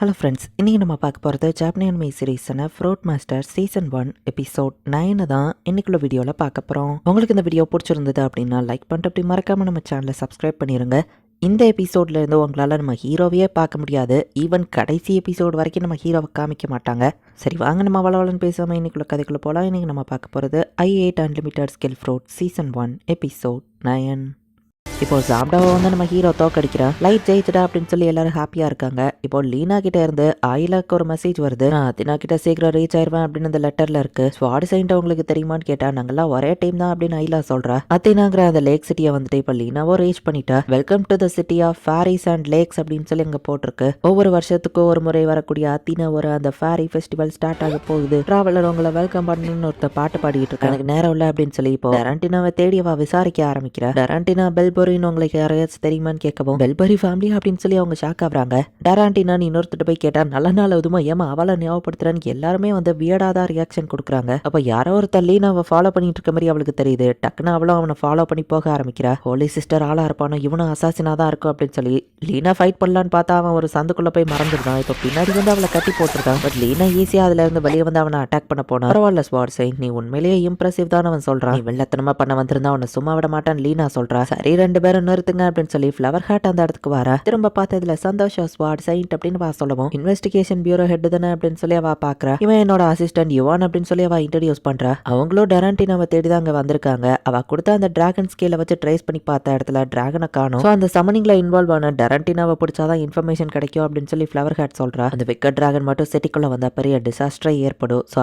Hello friends இன்றைக்கி நம்ம பார்க்க போகிறது ஜாப்னியன் மே சீரீஸான fruit master season one episode நைனை தான் இன்னைக்குள்ள வீடியோவில் பார்க்க போகிறோம் உங்களுக்கு இந்த வீடியோ பிடிச்சிருந்தது அப்படின்னா லைக் பண்ணிட்டு அப்படி மறக்காமல் நம்ம சேனலை சப்ஸ்கிரைப் பண்ணிடுங்க இந்த எபிசோட்லேருந்து உங்களால் நம்ம ஹீரோவையே பார்க்க முடியாது. ஈவன் கடைசி எபிசோடு வரைக்கும் நம்ம ஹீரோவை காமிக்க மாட்டாங்க. சரி வாங்க நம்ம வளவலன்னு பேசாமல் இன்னைக்குள்ள கதைக்குள்ளே போகலாம் இன்றைக்கி நம்ம பார்க்க போகிறது I ate unlimited skill fruit season one episode nine இப்போ சாப்டாவை வந்து நம்ம ஹீரோ தோக்கடிக்கிறா. லைட் ஜெயிச்சுடா அப்படின்னு சொல்லி எல்லாரும் ஹாப்பியா இருக்காங்க. இப்போ லீனா கிட்ட இருந்து ஆயிலாக்கு ஒரு மெசேஜ் வருது. நான் அத்தினா கிட்ட சீக்கிரம் ரீச் ஆயிருவேன் அப்படின்னு அந்த லெட்டர்ல இருக்கு. ஸ்வாட் சைன்ட் உங்களுக்கு தெரியுமான்னு கேட்டா நாங்கெல்லாம் ஒரே டைம் தான் அப்படின்னு ஐலா சொல்றா. அத்தினாங்கிற அந்த லேக் சிட்டியை வந்துட்டு இப்போ லீனாவோ ரீச் பண்ணிட்டா. Welcome to the city of fairies and lakes அப்படின்னு சொல்லி அங்க போட்டிருக்கு. ஒவ்வொரு வருஷத்துக்கும் ஒரு முறை வரக்கூடிய அத்தினா ஒரு அந்த ஃபேரி ஃபெஸ்டிவல் ஸ்டார்ட் ஆக போகுது. டிராவலர் உங்களை வெல்கம் பண்ணணும்னு ஒருத்தர் பாட்டு பாடிட்டு இருக்கா எனக்கு நேரம் இல்லை அப்படின்னு சொல்லி இப்போ டெரண்டினாவை தேடி அவ விசாரிக்க ஆரம்பிக்கிறா. டெரண்டினா பெல்பொரின்னு உங்களுக்கு யாரையாச்சும் தெரியுமான்னு கேட்கவும் பெல்பரி ஃபேமிலி அப்படின்னு சொல்லி அவங்க ஷாக் ஆகுறாங்க. டேராண்டினான்னு இன்னொருத்தர் போய் கேட்டா நல்ல நாள் அதுமா ஏமா அவளை ஞாபகப்படுத்துறான்னு எல்லாருமே வந்து வியர்டா தான் ரியாக்ஷன் கொடுக்குறாங்க. அப்ப யாரோ ஒரு தள்ளி அவ ஃபாலோ பண்ணிட்டு இருக்க மாதிரி அவளுக்கு தெரியுது. டக்குன்னு அவளும் அவனை ஃபாலோ பண்ணி போக ஆரம்பிக்கிறா. ஹோலி சிஸ்டர் ஆளா இருப்பானோ இவனும் அசாசினா தான் இருக்கும் அப்படின்னு சொல்லி லீனா ஃபைட் பண்ணலான்னு பார்த்தா அவன் ஒரு சந்துக்குள்ள போய் மறந்துருந்தான் இப்போ பின்னாடி வந்து அவளை கட்டி போட்டிருக்கான். பட் லீனா ஈஸியா அதுல இருந்து வெளியே வந்து அவனை அட்டாக் பண்ண போனா பரவாயில்ல ஸ்வாட் சைன் நீ உண்மையிலேயே இம்ப்ரெசிவ் தான் அவன் சொல்றான். வெள்ளத்தனமா பண்ண வந்திருந்தா அவனை சும்மா விட மாட்டான் லீனா சொல்றா. சரி ரெண்டு பேரும் நிறுத்துங்க அப்படின்னு சொல்லி ஃப்ளவர் ஹாட் அந்த இடத்துக்கு வர. திரும்ப பார்த்ததுல சந்தோஷ் ஸ்வாட் சைன்ட் அப்படின்னு வா சொல்லவும். இன்வெஸ்டிகேஷன் பியூரோ ஹெட் தானே அப்படின்னு சொல்லி அவ பாக்குறா. இவன் என்னோட அசிஸ்டன்ட் யுவான் அப்படின்னு சொல்லி அவ இன்ட்ரடியூஸ் பண்றா. அவங்களும் டெரண்டினாவை தேடி தான் அங்க வந்திருக்காங்க. அவ கொடுத்த அந்த டிராகன் ஸ்கேல வச்சு ட்ரேஸ் பண்ணி பார்த்த இடத்துல டிராகனை காணும். அந்த சமனிங்ல இன்வால்வ் ஆன டெரண்டினாவை பிடிச்சாதான் இன்ஃபர்மேஷன் கிடைக்கும் அப்படின்னு சொல்லி ஃப்ளவர் ஹேட் சொல்றா. அந்த விக்கெட் டிராகன் மட்டும் சிட்டிக்குள்ள வந்தா பெரிய டிசாஸ்டரே ஏற்படும். ஸோ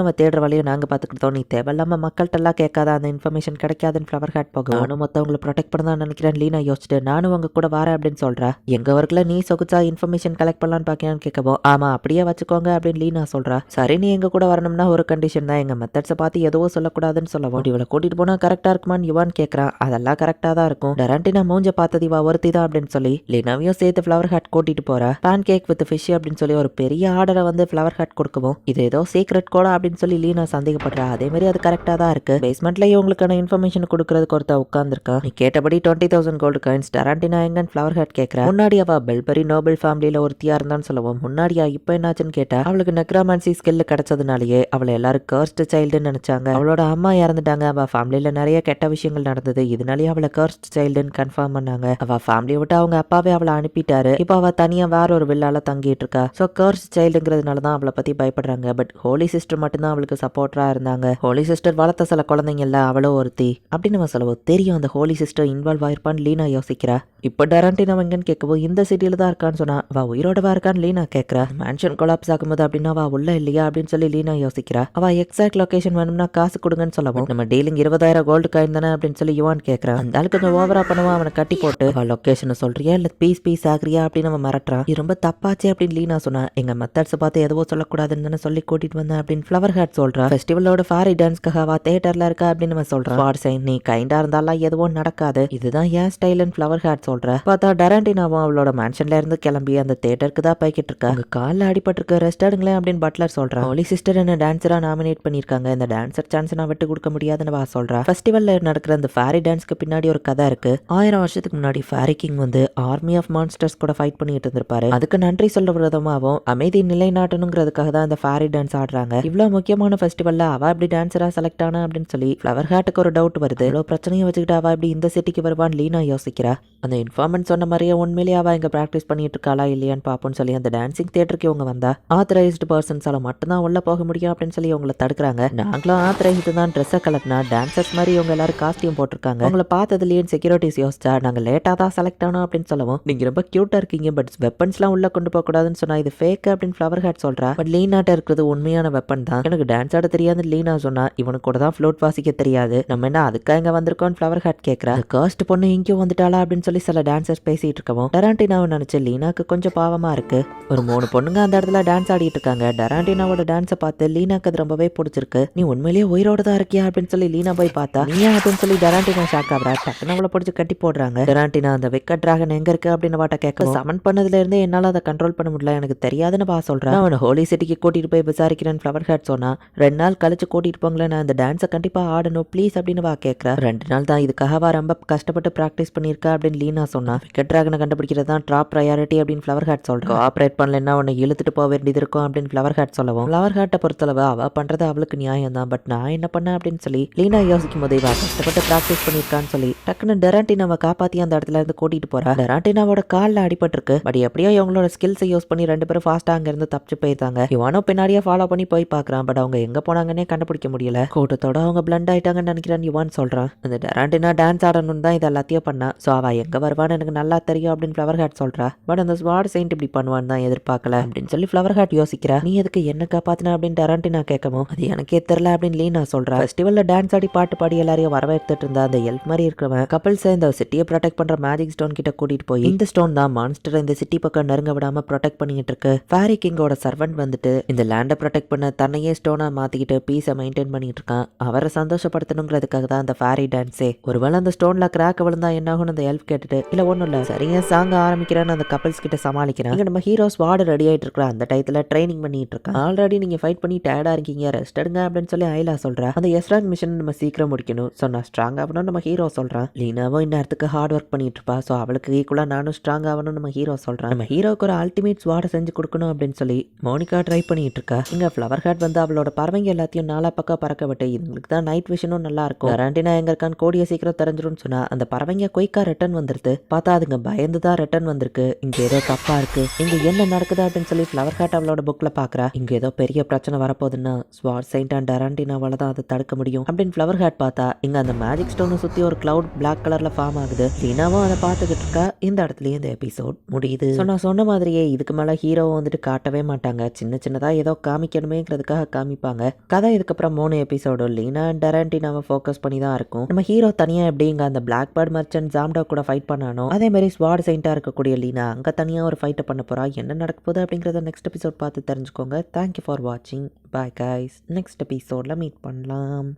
நம்ம தேடுற வழியை நாங்க பாத்துக்கிட்டோம் நீ தேவையில்லாம மக்கள்கிட்ட எல்லாம் கேட்காத அந்த இன்ஃபர்மேஷன் கிடைக்காதுன்னு ஃப்ளவர் ஹேட் போகும். நானும் மத்தவங்களை ப்ரொடெக்ட் பண்ண தான் நினைக்கிறேன். லீனா யோசிச்சுட்டு நானும் உங்க கூட வரேன் அப்படின்னு சொல்றா. எங்க ஒர்க்ல நீ சொகுச்சா இன்ஃபர்மேஷன் கலெக்ட் பண்ணலான்னு பாக்கியான்னு கேட்கவும் ஆமா அப்படியே வச்சுக்கோங்க அப்படின்னு லீனா சொல்றா. சரி நீ எங்க கூட வரணும்னா ஒரு கண்டிஷன் தான். எங்க மெத்தட்ஸை பார்த்து எதுவும் சொல்லக்கூடாதுன்னு சொல்லவும் இவளை கூட்டிட்டு போனா கரெக்டா இருக்குமான்னு யுவான் கேட்கறான் அதெல்லாம் கரெக்டா தான் இருக்கும். டெரண்டினா மூஞ்ச பார்த்தது இவா ஒருத்தி தான் அப்படின்னு சொல்லி லீனாவையும் சேர்த்து ஃப்ளவர் ஹாட் கூட்டிட்டு போறா. பேன் கேக் வித் ஃபிஷ் அப்படின்னு சொல்லி ஒரு பெரிய ஆர்டரை வந்து ஃப்ளவர் ஹாட் கொடுக்கவும் இது ஏதோ சீக்ரெட் கோடா அப்படின்னு சொல்லி லீனா சந்தேகப்படுறா. அதே மாதிரி அது கரெக்டா தான் இருக்கு. பேஸ்மெண்ட்ல இவங்களுக்கான இன்ஃபர்மேஷன் கொடுக்கறதுக்கு ஒருத்தா உட்காந்துருக்கா நீ கேட்டபடி டுவெண்ட்டி தௌசண்ட் கோல்டு காயின்ஸ் டெரண்டினா எங்கன் ஃப்ளவர் ஹாட் கேட்கறா முன்னாடி அவ பெல்பரி நோபல் ஃபேமிலியில ஒருத்தியா இருந்தான்னு சொல்லுவோம் முன்னாடியா இப்போ என்னாச்சுன்னு கேட்டா அவளுக்கு நெக்ராமான்சி ஸ்கில் கிடைச்சதுனாலயே அவளை எல்லாரும் கர்ஸ்ட் சைல்டுன்னு நினைச்சாங்க. அவளோட அம்மா இறந்துட்டாங்க. அவ ஃபேமிலியில நிறைய கெட்ட விஷயங்கள் நடந்தது. இதனாலேயே அவளை கர்ஸ்ட் சைல்டுன்னு கன்ஃபார்ம் பண்ணாங்க. அவ ஃபேமிலியை விட்டு அவங்க அப்பாவே அவளை அனுப்பிட்டாரு. இப்போ அவ தனியா வேற ஒரு வில்லால தங்கிட்டு இருக்கா. ஸோ கர்ஸ் சைல்டுங்கிறதுனால தான் அவளை பத்தி பயப்படுறாங்க. பட் ஹோலி சிஸ்டர் மட்டும்தான் அவளுக்கு சப்போர்ட்டரா இருந்தாங்க. ஹோலி சிஸ்டர் வளர்த்த சில குழந்தைங்க இல்ல அவளோ ஒருத்தி. அப்படின்னு நம்ம சொல்லுவோம் தெரியும் அந்த ஹோலி சிஸ்டர் இன்வால்வ் ஆயிருப்பான்னு லீனா யோசிக்கிறா. இப்போ டெரண்டினா எங்கன்னு கேட்கவும் இந்த சிட்டியில தான் இருக்கான்னு சொன்னா அவ உயிரோடவா இருக்கான்னு லீனா கேட்கறா. மேன்ஷன் கொலாப்ஸ் ஆகும்போது அப்படின்னா வா உள்ள இல்லையா? அப்படின்னு சொல்லி லீனா யோசிக்கிறா. அவ எக்ஸாக்ட் லொகேஷன் வேணும்னா காசு கொடுங்கன்னு சொல்லவும் நம்ம டீலிங் இருபதாயிரம் கோல்டு காயின் தானே? அப்படின்னு சொல்லி யுவான் கேட்கறான் அந்த ஆளு கொஞ்சம் ஓவரா பண்ணுவா அவனை கட்டி போட்டு அவ லொகேஷன் சொல்றியா? இல்ல பீஸ் பீஸ் ஆகுறியா? அப்படின்னு அவன் மிரட்டுறான். இது ரொம்ப தப்பாச்சு அப்படின்னு லீனா சொன்னா எங்க மெத்தட்ஸ் பார்த்து எதுவோ சொல்லக்கூடாதுன்னு தானே சொல்லி கூட்டிட்டு வந்தேன் அப்படின்னு ஃப்ளவர் ஹேட் சொல்றா. ஃபெஸ்டிவலோட ஃபாரி டான்ஸ்க்காக வா தேட்டர்ல இருக்கா? அப்படின்னு அவன் சொல்றான். சைன் நீ கைண்டா இருந்தாலும் எதுவும் நடக்காது. இதுதான் ஏன் ஸ்டைல் அண்ட் ஃப்ளவர் ஹேட் சொல்ற? பார்த்தா டரண்டினாவும் அவளோட மேன்ஷன்ல இருந்து கிளம்பி அந்த தேட்டருக்கு தான் போய்கிட்டு இருக்கா. உங்க காலில் அடிபட்டிருக்க ரெஸ்ட் எடுங்களேன் அப்படின்னு பட்லர் சொல்றான் ஒலி சிஸ்டர் என்ன டான்ஸரா நாமினேட் பண்ணிருக்காங்க இந்த டான்சர் சான்ஸ் நான் விட்டு கொடுக்க முடியாதுன்னு வா சொல்றா. ஃபெஸ்டிவல்ல நடக்கிற அந்த ஃபேரி டான்ஸ்க்கு பின்னாடி ஒரு கதை இருக்கு. ஆயிரம் வருஷத்துக்கு முன்னாடி ஃபேரி கிங் வந்து ஆர்மி ஆஃப் மான்ஸ்டர்ஸ் கூட ஃபைட் பண்ணிட்டு இருந்திருப்பாரு. அதுக்கு நன்றி சொல்ற விதமாகவும் அமைதி நிலைநாட்டணுங்கிறதுக்காக தான் அந்த ஃபேரி டான்ஸ் ஆடுறாங்க. இவ்வளவு முக்கியமான ஃபெஸ்டிவல்ல அவ இப்படி டான்சரா செலக்ட் ஆனா அப்படின்னு சொல்லி ஃப்ளவர் ஹாட்டுக்கு ஒரு டவுட் வருது. இவ்வளவு பிரச்சனையை வச்சுக்கிட்டு அவ இப்படி இந்த சிட்டிக்கு வருவான்னு லீனா யோசிக்கிறா. அந்த இன்ஃபார்மெண்ட் சொன்ன மாதிரியே உண்மையிலேயே அவ இங்க ப்ராக்டிஸ் பண்ணிட்டு இருக்காளா இல்லையான்னு பார்ப்போம்னு சொல்லி அந்த டான்சிங் தேட்டருக்கு இவங்க வந்தா. ஆத்தரைஸ்டு பர்சன்ஸால மட்டும்தான் உள்ள போக முடியும் அப்படின்னு சொல்லி இவங்களை தடுக்கிறாங்க. நாங்களும் ஆத்தரைஸ்டு தான் ட்ரெஸ்ஸை கலட்டினா டான்சர்ஸ் மாதிரி இவங்க எல்லாரும் காஸ்டியூம் போட்டிருக்காங்க. உங்களை பார்த்ததுலேயே செக்யூரிட்டிஸ் யோசிச்சா நாங்கள் லேட்டாக தான் செலக்ட் ஆனோம் அப்படின்னு சொல்லவும் நீங்க ரொம்ப க்யூட்டாக இருக்கீங்க பட் வெப்பன்ஸ்லாம் உள்ள கொண்டு போக கூடாதுன்னு சொன்னா இது ஃபேக் அப்படின்னு ஃப்ளவர் ஹேட் சொல்கிறா பட் லீனாட்ட இருக்கிறது உண்மையான வெப்பன் தான். எனக்கு டான்ஸ் ஆட தெரியாது லீனா சொன்னா இவனுக்கு கூட தான் ஃப்ளோட் வாசிக்க தெரியாது. நம்ம என்ன அதுக்காக இங்கே வந்திருக்கோம்னு ஃப்ளவர் ஹேட் கேட்குறா காஸ்ட் பொண்ணு இங்கேயும் வந்துட்டாளா அப்படின்னு சொல்லி சில டான்சர்ஸ் பேசிட்டு இருக்கவும் டெராண்டினாவை நினைச்சு லீனாக்கு கொஞ்சம் பாவமா இருக்கு. ஒரு மூணு பொண்ணுங்க அந்த இடத்துல டான்ஸ் ஆடிட்டு இருக்காங்க. டெராண்டினாவோட டான்ஸை பார்த்து லீனாக்கு அது ரொம்பவே பிடிச்சிருக்கு. நீ உண்மையிலேயே உயிரோட தான் இருக்கியா அப்படின்னு சொல்லி லீனா போய் பார்த்தா நீயா? அப்படின்னு சொல்லி டெராண்டினா ஷாக் ஆகுறா. டக்குன்னு அவளை பிடிச்சி கட்டி போடுறாங்க. டெராண்டினா அந்த விக்கெட் டிராகன் எங்க இருக்கு? அப்படின்னு வாட்ட கேட்க சமன் பண்ணதுல இருந்தே என்னால அதை கண்ட்ரோல் பண்ண முடியல. எனக்கு தெரியாதுன்னு பா சொல்றேன் அவனை ஹோலி சிட்டிக்கு கூட்டிட்டு போய் விசாரிக்கிறேன் ஃப்ளவர் ஹேட் சொன்னா ரெண்டு நாள் கழிச்சு கூட்டிட்டு போங்களேன். நான் அந்த டான்ஸை கண்டிப்பா ஆடணும். ப்ளீஸ் அப்படின்னு வா கேட்கறா. ரெண்டு நாள் தான் இதுக்காக வா ரொம்ப கஷ்டப்பட்டு ப்ராக்டிஸ் பண்ணியிருக்கா அப்படின்னு லீனா சொன்னா. விக்கெட் ட்ராகனை கண்டுபிடிக்கிறது தான் டாப் ப்ரையாரிட்டி அப்படின்னு ஃப்ளவர் ஹேட் சொல்கிறோம் ஆப்ரேட் பண்ணலன்னா உன்னை இழுத்துட்டு போக வேண்டியது இருக்கும் அப்படின்னு ஃப்ளவர் ஹேட் சொல்லவும். ஃப்ளவர் ஹேட்டை பொறுத்தளவு அவ பண்றது அவளுக்கு நியாயம் தான். பட் நான் என்ன பண்ணேன் அப்படின்னு சொல்லி லீனா யோசிக்கும் போதே கஷ்டப்பட்டு ப்ராக்டிஸ் பண்ணியிருக்கான்னு சொல்லி டக்குன்னு டெராண்டினாவை காப்பாத்தி அந்த இடத்துல இருந்து கூட்டிட்டு போறா. டெராண்டினாவோட காலில் அடிபட்டிருக்கு. பட் எப்படியோ இவங்களோட ஸ்கில்ஸை யூஸ் பண்ணி ரெண்டு பேரும் ஃபாஸ்ட்டாக அங்கேருந்து தப்பிச்சு போயிருந்தாங்க இவனும் பின்னாடியே ஃபாலோ பண்ணி போய் பார்க்குறான். பட் அவங்க எங்கே போனாங்கன்னே கண்டுபிடிக்க முடியல. கூட்டத்தோட அவங்க பிளண்ட் ஆயிட்டாங்கன்னு நினைக்கிறேன் யுவான் சொல்கிறான் அந்த டெராண்டினா டான்ஸ் ஆடணும்னு தான் இது எல்லாத்தையும் பண்ணா. ஸோ அவள் எங்கே வருவான்னு எனக்கு நல்லா தெரியும் அப்படின்னு ஃப்ளவர் ஹேட் சொல்கிறா பட் அந்த ஸ்வாட் செயின்ட் இப்படி பண்ணுவான்னு தான் எதிர்பார்க்கல அப்படின்னு சொல்லி ஃப்ளவர் ஹேட் யோசிக்கிறா. நீ எதுக்கு என்ன காப்பாத்தின அப்படின்னு டெராண்டினா கேட்கவும் அது எனக்கே தெரியல அப்படின்னு நான் சொல்றேன் ஃபெஸ்டிவலில் டான்ஸ் ஆடி பாட்டு பாடி எல்லாரையும் வரவேற்றுட்டு இருந்தா அந்த எல்ஃப் மாதிரி இருக்கிறவன். கப்பல்ஸை இந்த சிட்டியை ப்ரொடெக்ட் பண்ணுற மேஜிக் ஸ்டோன் கிட்ட கூட்டிட்டு போய் இந்த ஸ்டோன் தான் மான்ஸ்டர் இந்த சிட்டி பக்கம் நெருங்க விடாம ப்ரொடெக்ட் பண்ணிட்டு இருக்கு. ஃபேரி கிங்கோட சர்வெண்ட் வந்துட்டு இந்த லேண்டை ப்ரொடெக்ட் பண்ண தன்னையே ஸ்டோனா மாத்திக்கிட்டு பீஸை மெயின்டைன் பண்ணிட்டு இருக்கான். அவரை சந்தோஷப்படுத்தணுங்கிறதுக்காக தான் அந்த ஃபேரி டான்ஸே ஒருவேளை அந்த ஸ்டோன்ல கிராக் விழுந்தா என்ன அந்த ஹெல்ப் கேட்டுட்டு இல்ல ஒண்ணும் இல்ல சரியா சாங் ஆரம்பிக்கிறான்னு அந்த கப்பல்ஸ் கிட்ட சமாளிக்கிறேன். நம்ம ஹீரோஸ் வார்டு ரெடி ஆயிட்டு இருக்கிற அந்த டயத்துல ட்ரைனிங் பண்ணிட்டு இருக்கான் ஆல்ரெடி நீங்க ஃபைட் பண்ணி டயர்டா இருக்கீங்க. ரெஸ்ட் எடுங்க அப்படின்னு சொல்லி ஐலா சொல்றா. அந்த எஸ்ராங் மிஷன் நம்ம சீக்கிரம் முடிக்கணும். ஸோ நான் ஸ்ட்ராங் ஆகணும் நம்ம ஹீரோ சொல்றான். லீனாவும் இந்நேரத்துக்கு ஹார்ட் ஒர்க் பண்ணிட்டு இருப்பா. ஸோ அவளுக்கு ஈக்குவலா நானும் ஸ்ட்ராங் ஆகணும் நம்ம ஹீரோ சொல்றான். நம்ம ஹீரோக்கு ஒரு அல்டிமேட் ஸ்வாடை செஞ்சு கொடுக்கணும் அப்படின்னு சொல்லி மோனிகா ட்ரை பண்ணிட்டு இருக்கா. இங்க ஃப்ளவர் ஹேட் வந்து அவளோட பறவைங்க எல்லாத்தையும் நாலா பக்கம் பறக்க விட்டு இதுங்களுக்கு தான் நைட் விஷனும் நல்லா இருக்கும். ரெண்டினா எங்க இருக்கான்னு கோடிய சீக்கிரம் தெரிஞ்சிரும்னு சொன்னா அந்த பறவைங்க குயிக்கா ரிட்டர்ன் வந்துருது. பார்த்தா அதுங்க பயந்து தான் ரிட்டர்ன் வந்திருக்கு. இங்க ஏதோ தப்பா இருக்கு. இங்க என்ன நடக்குது அப்படின்னு சொல்லி ஃப்ளவர் ஹாட் அவளோட புக்ல பாக்குறா. இங்க ஏதோ பெரிய பிரச்சனை வரப்போகுதுன்னா ஸ்வார் செயின்ட் அண்ட் டராண்டினாவால தான் அதை தடுக்க முடியும். அப்படின்னு ஃப்ளவர் ஹாட் பார்த்தா இங்க அந்த மேஜிக் ஸ்டோனை சுத்தி ஒரு கிளவுட் பிளாக் கலர்ல ஃபார்ம் ஆகுது. லீனாவும் அதை பார்த்துக்கிட்டு இருக்கா. இந்த இடத்துலயே இந்த எபிசோட் முடியுது. ஸோ நான் சொன்ன மாதிரியே இதுக்கு மேல ஹீரோவை வந்துட்டு காட்டவே மாட்டாங்க. சின்ன சின்னதா ஏதோ காமிக்கணுமேங்கிறதுக்காக காமிப்பாங்க. கதை இதுக்கப்புறம் மூணு எபிசோடு லீனா அண்ட் டராண்டினாவை ஃபோக்கஸ் பண்ணி தான் இருக்கும். நம்ம ஹீரோ தனியா எப்படிங்க அந்த பிளாக் பேர்ட் மர்ச்சன்ட் ஜாம்டா கூட ஃபைட் பண்ணானோ? அதே மாதிரி ஸ்வாட் செயின்டா இருக்கக்கூடிய லீனா அங்கே தனியாக ஒரு ஃபைட்டை பண்ண போகிறா என்ன நடக்க போகுது அப்படிங்கிறத நெக்ஸ்ட் எபிசோட் பார்த்து தெரிஞ்சுக்கோங்க. தேங்க்யூ ஃபார் வாட்சிங் பாய் கைஸ் நெக்ஸ்ட் எபிசோடில் மீட் பண்ணலாம்.